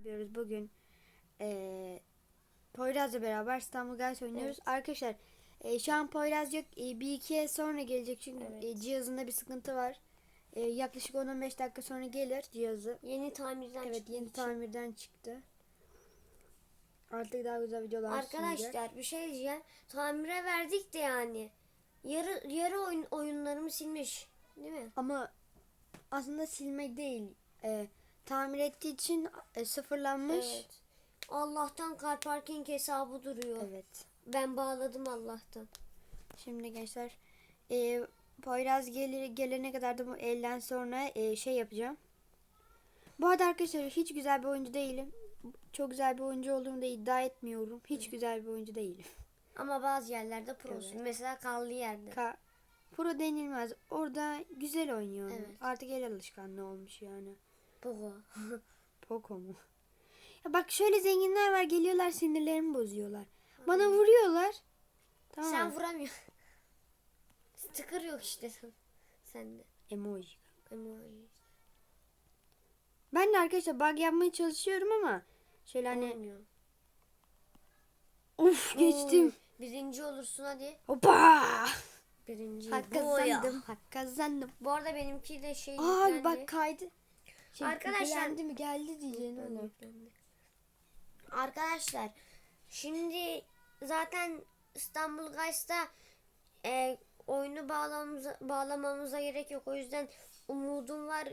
yapıyoruz bugün. Ee, Poyraz'la beraber İstanbul Guys oynuyoruz. Arkadaşlar e, şu an Poyraz yok. E, bir iki sonra gelecek çünkü Evet. e, cihazında bir sıkıntı var. E, yaklaşık 10-15 dakika sonra gelir cihazı. Yeni tamirden Evet çıktığı yeni için. tamirden çıktı. Artık daha güzel videolar sunacak. Arkadaşlar bir şey diyeceğim. Tamire verdik de yani. Yarı yarı oyun oyunlarımı silmiş. Değil mi? Ama aslında silmek değil. E, tamir ettiği için e, sıfırlanmış. Evet. Allah'tan car parking hesabı duruyor. evet. Ben bağladım Allah'tan. Şimdi gençler e, Poyraz gelir, gelene kadar da bu elden sonra e, şey yapacağım. Bu arada arkadaşlar hiç güzel bir oyuncu değilim. Çok güzel bir oyuncu olduğumu da iddia etmiyorum. Hiç güzel bir oyuncu değilim. Ama bazı yerlerde prosun. Evet. Mesela kaldığı yerde. Ka Pro denilmez. Orada güzel oynuyor. Evet. Artık el alışkanlığı olmuş yani. Pogo. Poco mu? Ya bak şöyle zenginler var geliyorlar sinirlerimi bozuyorlar. Bana vuruyorlar. Tamam. Sen vuramıyorsun. Sticker yok işte sende. Emoji. Emoji. Ben de arkadaşlar bug yapmaya çalışıyorum ama şöyle hani Olmuyor. Uf geçtim. Oy, Birinci olursun hadi. Hoppa. Birinci. Hak kazandım. Hak kazandım. Bu arada benimki de şey Aa yüklendi. bak kaydı. Şey, Arkadaşlar- Geldi mi geldi diyeceğin Yüklendi, onu. Arkadaşlar şimdi zaten İstanbul Guys'ta e, oyunu bağlamamıza, bağlamamıza gerek yok. O yüzden umudum var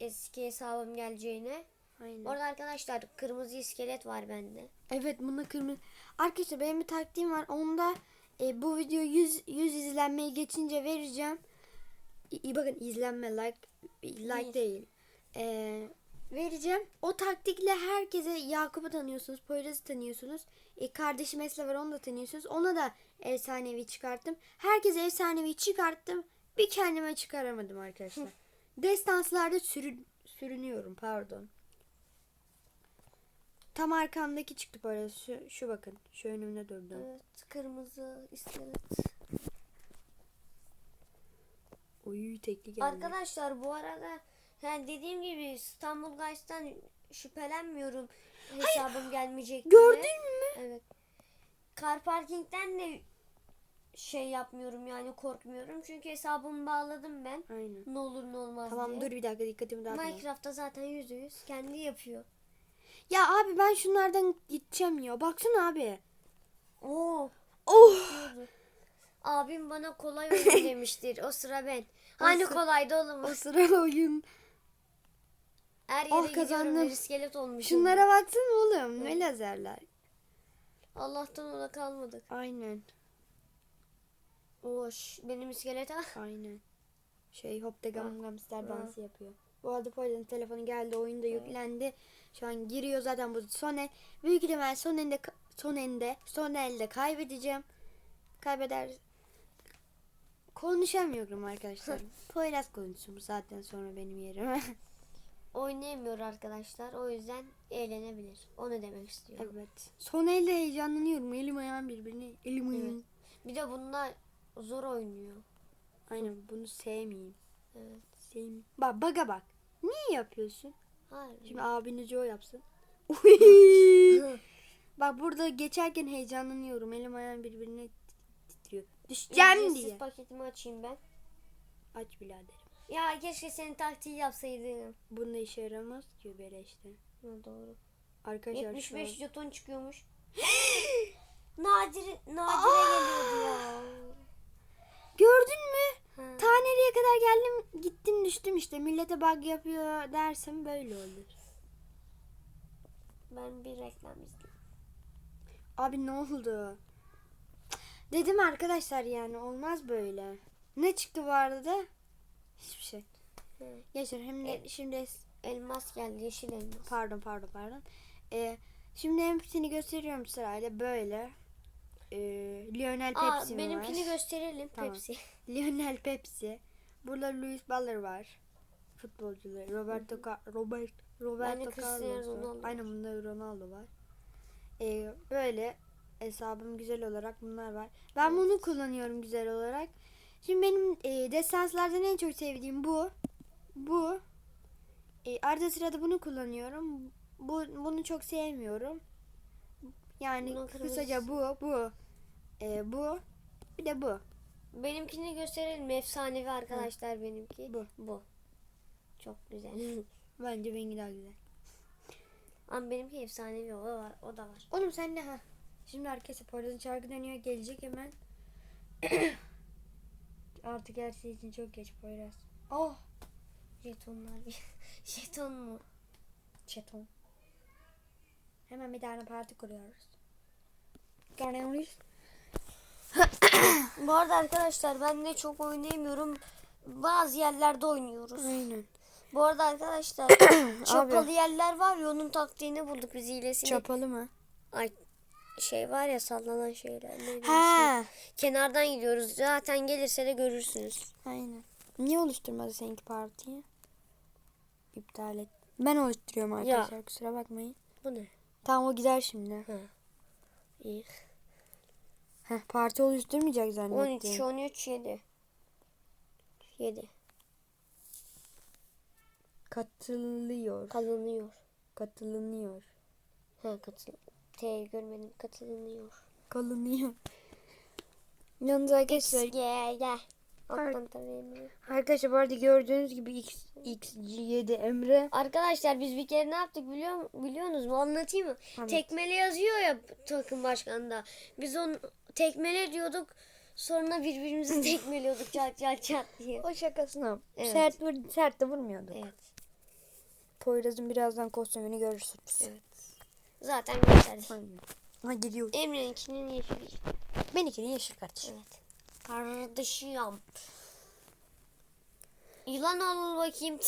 eski hesabım geleceğine. Aynen. Orada arkadaşlar kırmızı iskelet var bende. Evet bunda kırmızı. Arkadaşlar benim bir taktiğim var. Onda e, bu video 100 100 izlenmeyi geçince vereceğim. İyi bakın izlenme like like değil. E, vereceğim. O taktikle herkese Yakup'u tanıyorsunuz, Poyraz'ı tanıyorsunuz. E, kardeşim Esra var onu da tanıyorsunuz. Ona da efsanevi çıkarttım. Herkese efsanevi çıkarttım. Bir kendime çıkaramadım arkadaşlar. Destanslarda sürün, sürünüyorum pardon. Tam arkamdaki çıktı böyle. Şu, şu bakın. Şu önümde durdu. Evet kırmızı iskelet. Oy tekli geldi. Arkadaşlar bu arada yani dediğim gibi İstanbul Guys'tan şüphelenmiyorum hesabım gelmeyecek diye. Gördün mü? Evet. Car parking'den de şey yapmıyorum yani korkmuyorum. Çünkü hesabımı bağladım ben. Aynen. Ne olur ne olmaz Tamam diye. dur bir dakika dikkatimi dağıtma. Minecraft'ta zaten yüzde yüz kendi yapıyor. Ya abi ben şunlardan gideceğim ya. Baksana abi. Oo. Oh. Abim bana kolay oyun demiştir. O sıra ben. Hani sıra- kolaydı oğlum. O sıra oyun. Her yere Oh, kazandım. bir iskelet olmuş. Şunlara baksana oğlum. Ne lazerler. Allah'tan ona kalmadık. Aynen. Oş benim iskelete bak. Aynen. Şey hop de gam gamster Ha. dansı yapıyor. Bu arada Poyraz'ın telefonu geldi. Oyunda yüklendi. Şu an giriyor zaten bu son el. Büyük ihtimal son elde son elde son elde kaybedeceğim. Kaybeder Konuşamıyorum arkadaşlar. Poyraz konuşsun saatten sonra benim yerime. Oynayamıyor arkadaşlar. O yüzden eğlenebilir. Onu demek istiyorum. evet. Son elde heyecanlanıyorum. Elim ayağım birbirine. Elim ayağım. Bir de bunlar zor oynuyor. Aynen bunu sevmeyeyim. Evet. Sevmeyeyim. Bak baga bak. Niye yapıyorsun? Hayır. Şimdi abiniz o yapsın. Bak burada geçerken heyecanlanıyorum. Elim ayağım birbirine titriyor. Düşeceğim diye. paketimi açayım ben. Aç biraderim. Ya keşke senin taktiği yapsaydım. Bunda işe yaramaz ki beleşte. Ha, doğru. Arkadaşlar şu an- 75 jeton çıkıyormuş. Nadir Nadire geliyordu ya. Gördün mü? Ha. Ta nereye kadar geldim gittim düştüm işte. Millete bug yapıyor dersem böyle olur. Ben bir reklam izleyeyim. Abi ne oldu? Dedim arkadaşlar yani olmaz böyle. Ne çıktı bu arada? Hiçbir şey. Hı. Yaşar hem de Evet. şimdi Elmas geldi yeşil elmas. pardon pardon pardon. Ee, şimdi hepsini gösteriyorum sırayla böyle. Ee, Lionel Aa, Pepsi benimkini var? gösterelim Tamam. Pepsi. Lionel Pepsi. Burada Luis Baller var. Futbolcular. Roberto Ca- Robert Roberto Carlos. Aynen bunda Ronaldo var. Ee, böyle hesabım güzel olarak bunlar var. Ben bunu kullanıyorum güzel olarak. Şimdi benim e, destanslardan en çok sevdiğim bu. Bu. E, arada sırada bunu kullanıyorum. Bu bunu çok sevmiyorum. Yani Bunun kısaca bu, bu, e, bu, bir de bu. Benimkini gösterelim. Efsanevi arkadaşlar benimki. Bu. Bu. Çok güzel. Bence benimki daha güzel. Ama benimki efsanevi o da var. O da var. Oğlum sen ne ha? Şimdi arkadaşlar Poyraz'ın şarkı dönüyor gelecek hemen. Artık her şey için çok geç Poyraz. Oh Jetonlar. Jeton mu? çeton. Hemen bir tane parti kuruyoruz. Görüyoruz. Bu arada arkadaşlar ben de çok oynayamıyorum. Bazı yerlerde oynuyoruz. Aynen. Bu arada arkadaşlar çapalı yerler var ya onun taktiğini bulduk biz hilesini. Çapalı mı? Ay şey var ya sallanan şeyler. Ha. Kenardan gidiyoruz. Zaten gelirse de görürsünüz. Aynen. Niye oluşturmadı seninki partiyi? İptal et. Ben oluşturuyorum arkadaşlar kusura bakmayın. Bu ne? Tamam o gider şimdi. İyi. Heh, parti oluşturmayacak 13, zannettim. 13, 7. 7. Katılıyor. Kalınıyor. Katılınıyor. Ha katıl. T görmedim. Katılınıyor. Kalınıyor. Yalnız arkadaşlar, Gel gel. Arkadaşlar bu arada gördüğünüz gibi X, XG7 Emre. Arkadaşlar biz bir kere ne yaptık biliyor biliyorsunuz mu? Anlatayım mı? Anlat. Tekmele yazıyor ya takım başkanında. Biz onu tekmele diyorduk. Sonra birbirimizi tekmeliyorduk çat çat çat diye. O şakasına. Evet. Sert, vur, sert de vurmuyordu. Evet. Poyraz'ın birazdan kostümünü görürsünüz. Evet. Zaten gösterdik. Aynen. Ha gidiyor. Emre'ninkinin yeşil. Benimkinin yeşil kardeşim. Evet. Kardeşim. Yılan ol bakayım.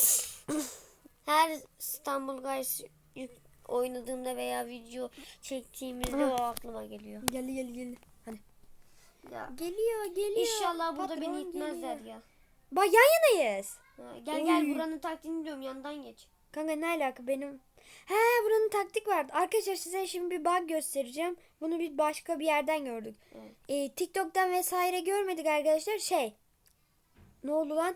Her İstanbul Guys oynadığımda veya video çektiğimizde o aklıma geliyor. Gel gel gel. Hadi. Ya. Geliyor geliyor. İnşallah burada Patron beni itmezler geliyor. ya. Bak yan yanayız. Ha, gel gel buranın taktiğini diyorum yandan geç. Kanka ne alaka benim? He buranın taktik vardı. Arkadaşlar size şimdi bir bug göstereceğim. Bunu bir başka bir yerden gördük. Evet. Ee, TikTok'tan vesaire görmedik arkadaşlar. Şey. Ne oldu lan?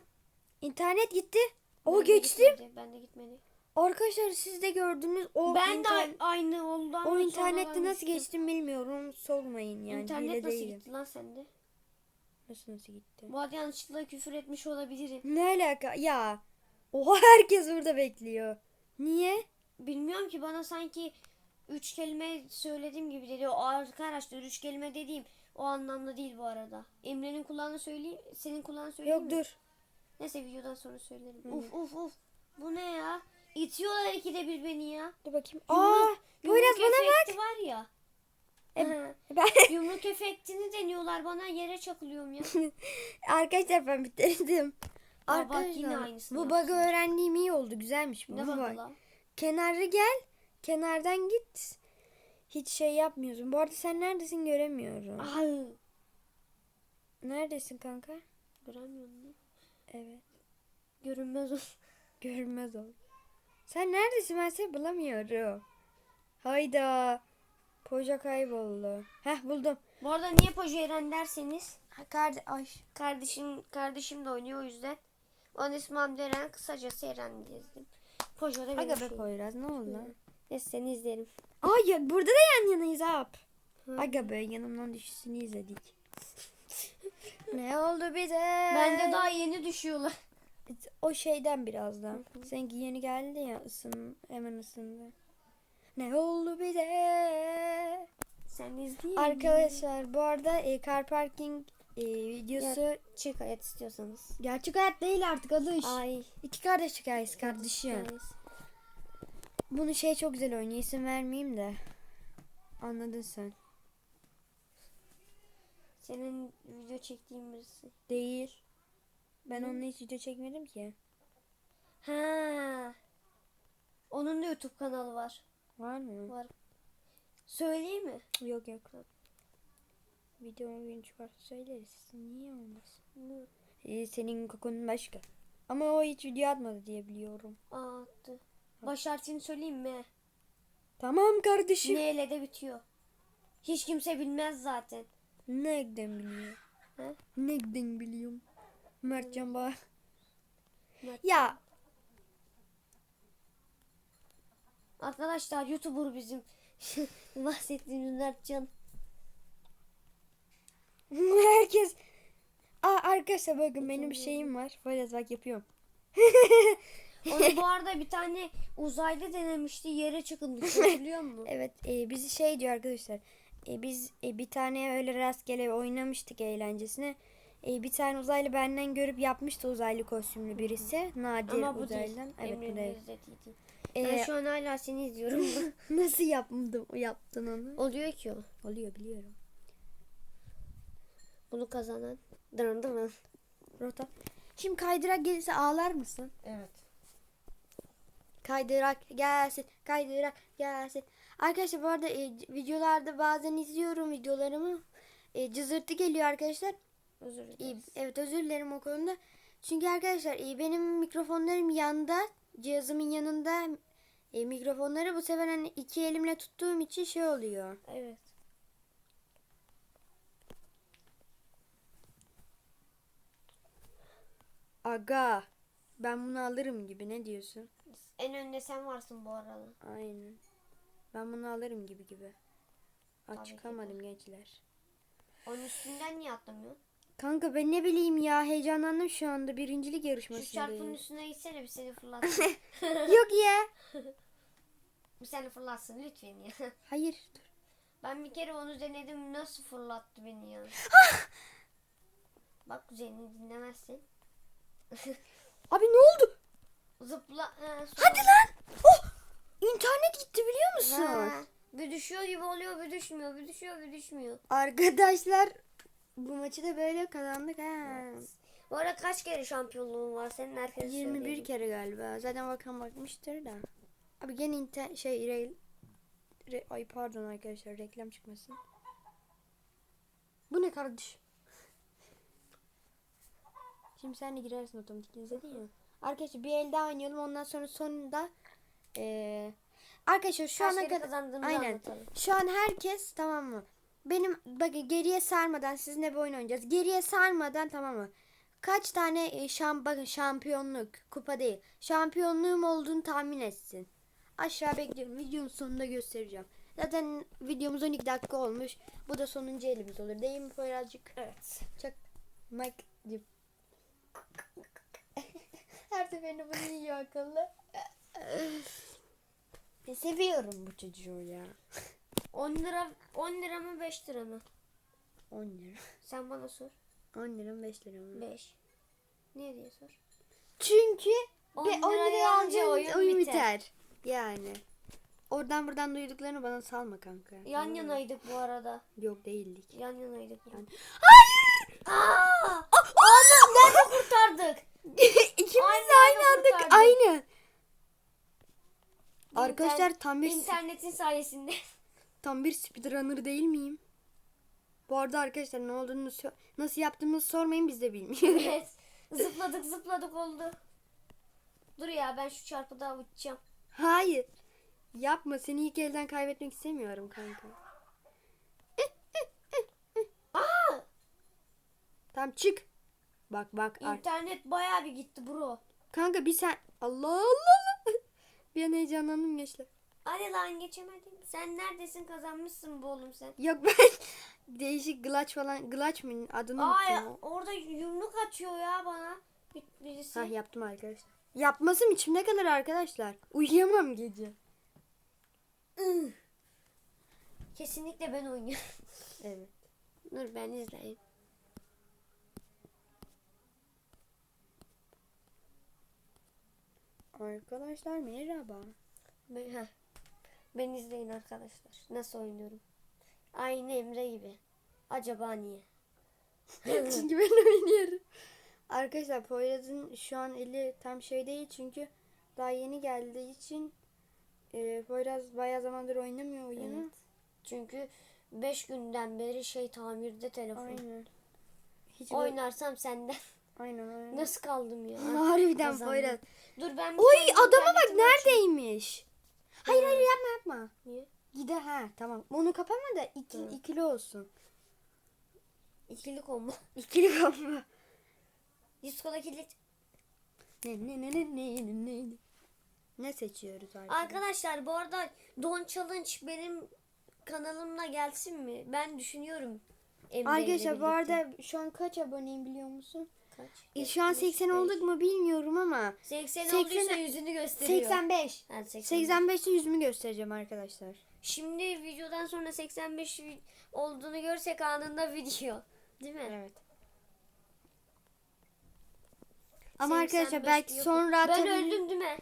İnternet gitti. O Ben de geçtim. gitmedi, Ben de gitmedi. Arkadaşlar siz de gördünüz. O ben de aynı oldu o internette nasıl geçtim bilmiyorum. Sormayın yani. İnternet nasıl değilim. gitti lan sende? Nasıl nasıl gitti? Bu arada yanlışlıkla küfür etmiş olabilirim. Ne alaka? Ya. Oha herkes burada bekliyor. Niye? Bilmiyorum ki bana sanki üç kelime söylediğim gibi dedi. O arkadaşlar üç kelime dediğim o anlamda değil bu arada. Emre'nin kulağını söyleyeyim, senin kulağını söyleyeyim Yok mi? dur. Neyse videodan sonra söylerim. Uf uf uf. Bu ne ya? İtiyorlar ikide bir beni ya. Dur bakayım. Aa, Poyraz bana bak. var ya. E, Hı. Ben Yumruk efektini deniyorlar bana yere çakılıyorum ya. Arkadaşlar ben bitirdim. Ya bak yine Arkadaşlar aynısını bu bug'ı öğrendiğim iyi oldu. Güzelmiş bu. ne Bu bug. Kenarı gel. Kenardan git. Hiç şey yapmıyorsun. Bu arada sen neredesin göremiyorum. Ay. Neredesin kanka? Göremiyorum? Evet. Görünmez ol. Görünmez ol. Sen neredesin? Ben seni bulamıyorum. Hayda. Poja kayboldu. Heh buldum. Bu arada niye Pojeren derseniz Ha, karde Ay. kardeşim kardeşim de oynuyor o yüzden. Onun ismi Hamdi Eren kısacası Eren. Pojo benim Aga be. Poyraz ne oldu lan? Neyse seni izlerim. Ay ya burada da yan yanayız ap. Hı. Aga be yanımdan düşüşünü izledik. ne oldu bize? Bende daha yeni düşüyorlar. O şeyden birazdan. Seninki yeni geldi ya ısın hemen ısındı. Ne oldu bize? Sen izleyin. Arkadaşlar bu arada e, car parking e, videosu Çık hayat istiyorsanız. gerçek hayat değil artık alış. Ay. İki kardeş hikayesi kardeşim. guys. Bunu şey çok güzel oynuyor isim vermeyeyim de. Anladın sen. Senin video çektiğin birisi. Değil. Ben onunla hiç video çekmedim ki. Ha. Onun da YouTube kanalı var. Var mı? Var. Söyleyeyim mi? Yok yok. Video gün çıkarsa söyleriz. Niye olmasın? Ee, senin kokunun başka. Ama o hiç video atmadı diye biliyorum. Aa, attı. Baş harfini söyleyeyim mi? Tamam kardeşim. Ne ile de bitiyor. Hiç kimse bilmez zaten. Nereden biliyor? He? Nereden biliyorum? Mertcan bak. Mert- Ya Arkadaşlar YouTuber bizim. Bahsettiğimiz Mertcan. Herkes Aa, arkadaşlar bakın benim şeyim var. Böyle bak yapıyorum. Onu bu arada bir tane uzaylı denemişti. Yere çıkındı. Hatırlıyor musun? Evet e, bizi şey diyor arkadaşlar. E, biz e, bir tane öyle rastgele oynamıştık eğlencesine. E, bir tane uzaylı benden görüp yapmıştı uzaylı kostümlü birisi. Nadir Ama bu uzaylıdan. değil. Evet bu Emre'nin değil. izlediğiydi. E, Ben şu an hala seni izliyorum. nasıl yaptın, yaptın onu? Oluyor ki o. Oluyor biliyorum. Bunu kazanan. Dırın dırın. Rota. Şimdi kaydırak gelirse ağlar mısın? Evet. Kaydırak gelsin, kaydırak gelsin. Arkadaşlar bu arada e, videolarda bazen izliyorum videolarımı. E, cızırtı geliyor arkadaşlar. Özür İyi, dilerim. evet özür dilerim o konuda. Çünkü arkadaşlar e, benim mikrofonlarım yanda, cihazımın yanında e, mikrofonları bu sefer hani iki elimle tuttuğum için şey oluyor. Evet. Aga ben bunu alırım gibi ne diyorsun? En önde sen varsın bu arada. Aynen. Ben bunu alırım gibi gibi. Tabii ki çıkamadım gençler. Onun üstünden niye atlamıyorsun? Kanka ben ne bileyim ya heyecanlandım şu anda birincilik Şu çarpının yarışmasındayım. üstüne gitsene bir seni fırlatsın. Yok ya. bir seni fırlatsın lütfen ya. Hayır. Dur. Ben bir kere onu denedim nasıl fırlattı beni ya. Bak kuzenini dinlemezsin. Abi ne oldu? Zıpla. Sonra- Hadi lan. Oh! İnternet gitti biliyor musun? Ha, bir düşüyor gibi oluyor bir düşmüyor bir düşüyor bir düşmüyor. Arkadaşlar bu maçı da böyle kazandık ha. Bu arada kaç kere şampiyonluğun var senin herkes 21 kere galiba. Zaten bakan bakmıştır da. Abi gene inter şey re, re- ay pardon arkadaşlar reklam çıkmasın. Bu ne kardeş? Şimdi sen de girersin otomatik izledin ya. Arkadaşlar bir el daha oynayalım ondan sonra sonunda eee Arkadaşlar şu Kaç ana kadar kazandığımızı aynen. anlatalım. Şu an herkes tamam mı? Benim bakın geriye sarmadan sizinle bir oyun oynayacağız. Geriye sarmadan tamam mı? Kaç tane e, şam bakın şampiyonluk kupa değil. Şampiyonluğum olduğunu tahmin etsin. Aşağı bekliyorum. Videonun sonunda göstereceğim. Zaten videomuz 12 dakika olmuş. Bu da sonuncu elimiz olur. Değil mi Poyrazcık? Evet. Çak. Mike. Her seferinde bunu yiyor akıllı. Seviyorum bu çocuğu ya. 10 lira 10 lira mı 5 lira mı? 10 lira. Sen bana sor. 10 lira mı 5 lira mı? 5. Niye diye sor. Çünkü 10 10 liraya liraya alınca alacağın oyun oyun, biter. biter. Yani. Oradan buradan duyduklarını bana salma kanka. Yan mı? yanaydık bu arada. Yok değildik. Yan yanaydık. Yani- Hayır! Aa! Kurtardık? İkimiz de Aynı anda kurtardık. aynı. Arkadaşlar tam bir internetin sayesinde. tam bir speedrunner değil miyim? Bu arada arkadaşlar ne olduğunu nasıl yaptığımızı sormayın biz de bilmiyoruz. evet. Zıpladık zıpladık oldu. Dur ya ben şu çarpıda uçacağım. Hayır. Yapma seni ilk elden kaybetmek istemiyorum kanka. Aa! Tamam çık. Bak bak. İnternet bayağı bir gitti bro. Kanka bir sen Allah Allah Allah. Bir an heyecanlandım gençler. Hadi lan geçemedim. Sen neredesin kazanmışsın bu oğlum sen. Yok ben değişik glaç falan glaç mı adını Ay unuttum. orada yumruk atıyor ya bana. Bir, birisi. Ha yaptım arkadaşlar. Yapmasım içimde kalır arkadaşlar. Uyuyamam gece. Kesinlikle ben oynuyorum. Evet. Dur ben izleyeyim. Arkadaşlar merhaba. Ben, ben izleyin arkadaşlar. Nasıl oynuyorum. Aynı Emre gibi. Acaba niye? çünkü ben oynuyorum. Arkadaşlar Poyraz'ın şu an eli tam şey değil çünkü daha yeni geldiği için e, Poyraz bayağı zamandır oynamıyor oyunu. Evet. Çünkü 5 günden beri şey tamirde telefon. Aynen. Hiç böyle- Oynarsam senden. Aynen aynen. Nasıl kaldım ya? Harbiden Kazandım. Poyraz. Dur ben bir Oy tane adama bak açayım. neredeymiş. Hayır Ha. hayır yapma yapma. Niye? Gide ha tamam. Onu kapama da iki, Hı. ikili olsun. İkili combo. İkili kapama. Disko'da kilit. Ne ne ne ne ne ne ne. Ne seçiyoruz arkadaşlar? Arkadaşlar bu arada Don Challenge benim kanalımda gelsin mi? Ben düşünüyorum. Emre ile Arkadaşlar bu birlikte. arada şu an kaç aboneyim biliyor musun? Kaç? E, şu an 80 75. olduk mu bilmiyorum ama 80, 80 olduysa yüzünü gösteriyor. 85. Ha, 85. 85'te yüzümü göstereceğim arkadaşlar. Şimdi videodan sonra 85 vi- olduğunu görsek anında video. Değil mi? Evet. Ama 85 arkadaşlar belki yok. sonra Ben tabii- öldüm değil mi?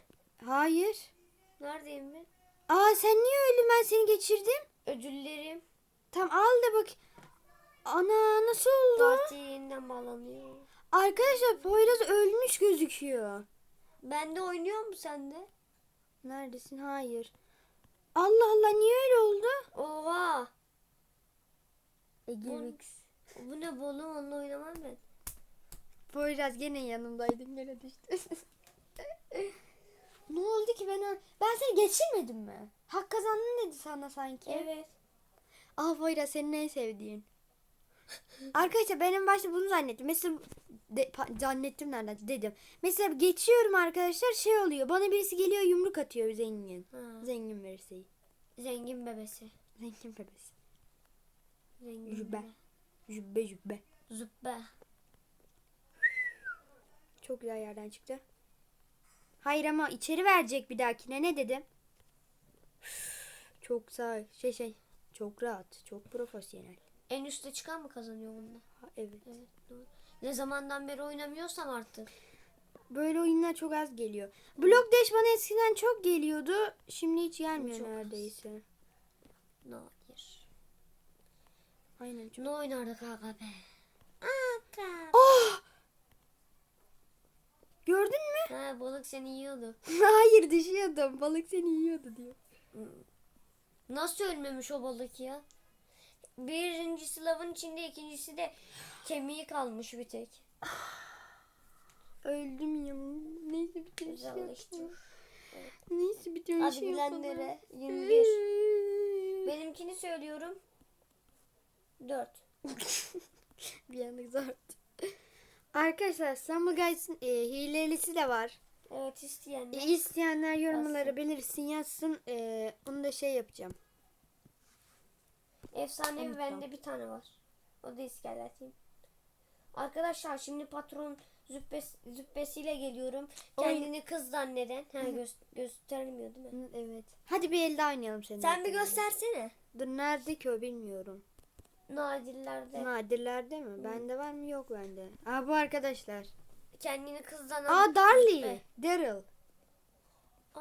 Hayır. Neredeyim ben? Aa sen niye öldün ben seni geçirdim. Ödüllerim. Tam al da bak. Ana nasıl oldu? Partiye yeniden bağlanıyor. Arkadaşlar Poyraz ölmüş gözüküyor. Bende oynuyor mu sende? Neredesin? Hayır. Allah Allah niye öyle oldu? Oha. Egilix. Bu ne bolu onunla oynamam ben. Poyraz gene yanımdaydın gene düştü. ne oldu ki ben ben seni geçirmedim mi? Hak kazandın dedi sana sanki. Evet. Ah Poyraz senin en sevdiğin. Arkadaşlar ben en başta bunu zannettim. Mesela de, zannettim nereden dedim. Mesela geçiyorum arkadaşlar şey oluyor. Bana birisi geliyor yumruk atıyor zengin. Ha. Zengin birisi. Zengin bebesi. Zengin bebesi. Zengin Jübbe. Jübbe jübbe. Züppe. Çok güzel yerden çıktı. Hayır ama içeri verecek bir dahakine ne dedim? Çok sağ şey şey çok rahat, çok profesyonel. En üste çıkan mı kazanıyor bunda? Ha, evet. Evet doğru. Ne zamandan beri oynamıyorsam artık. Böyle oyunlar çok az geliyor. Block Dash bana eskiden çok geliyordu. Şimdi hiç gelmiyor Çok az. neredeyse. Hayır. Aynen çok. Ne oynardık aga be? Aga. Oh! Gördün mü? Ha balık seni yiyordu. Hayır düşüyordum. Balık seni yiyordu diyor. Nasıl ölmemiş o balık ya? Birincisi lavın içinde ikincisi de kemiği kalmış bir tek. Öldüm ya. Neyse bir tane şey yapalım. Neyse bir tane şey yapalım. bilenlere 21. Benimkini söylüyorum. 4. bir anda zor. Arkadaşlar Stumble Guys'ın e, hilelisi de var. Evet isteyenler. E, isteyenler yorumlara Yazsın. belirsin yazsın. E, onu da şey yapacağım. Efsanevi Unuttum. bende bir tane var. O da iskeletiyim. Arkadaşlar şimdi patron züppes, züppesiyle geliyorum. Kendini kız zanneden. Ha gö- göstermiyor değil mi? Hı, Evet. Hadi bir el daha oynayalım seninle. Sen bir göstersene. Dur nerede ki o bilmiyorum. Nadirlerde. Nadirlerde mi? Bende var mı? Yok bende. Aa bu arkadaşlar. Kendini kız zanan. Aa züppe. Daryl. Aa.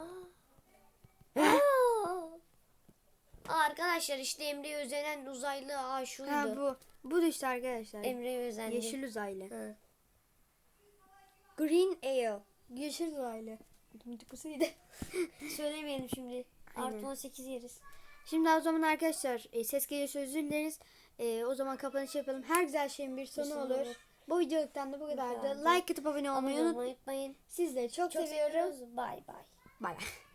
Aa. Aa, Arkadaşlar işte Emre'ye özenen uzaylı aa şuydu. Ha bu. Bu da işte arkadaşlar. Emre'ye özendi. Yeşil uzaylı. Ha. Green Ale. Yeşil uzaylı. Tıpkısıydı. Söylemeyelim şimdi. Artı 18 yeriz. Şimdi o zaman arkadaşlar e, ses geliyorsa özür dileriz. E, o zaman kapanış yapalım. Her güzel şeyin bir sonu sonu olur. olur. Bu videoluktan da bu kadardı. Like atıp abone olmayı unutmayın. Sizleri çok, Çok seviyorum. seviyoruz. Bay bay. Bay bay.